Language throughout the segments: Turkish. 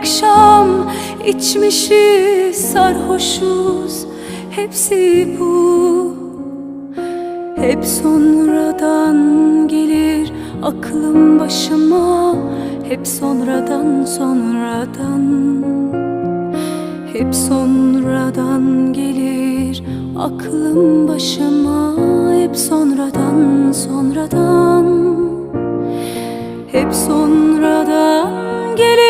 akşam içmişiz sarhoşuz Hepsi bu. Hep sonradan gelir aklım başıma Hep sonradan sonradan. Hep sonradan gelir aklım başıma Hep sonradan sonradan. Hep sonradan gelir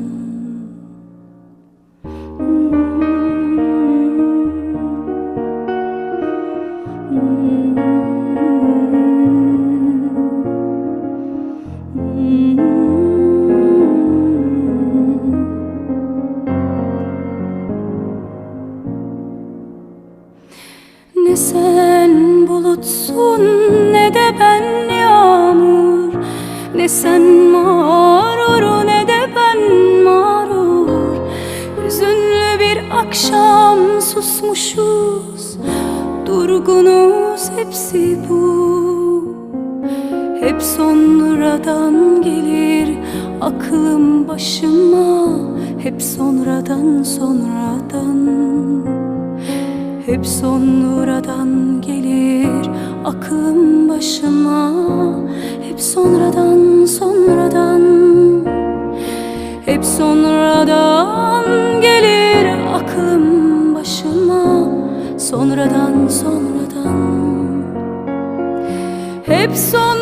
Ne sen bulutsun ne de ben yağmur. Ne sen mağrur ne de ben mağrur. Hüzünlü bir akşam susmuşuz Durgunuz hepsi bu. Hep sonradan gelir aklım başıma Hep sonradan sonradan hep sonradan gelir aklım başıma. Hep sonradan sonradan. Hep sonradan gelir aklım başıma. Sonradan sonradan. Hep son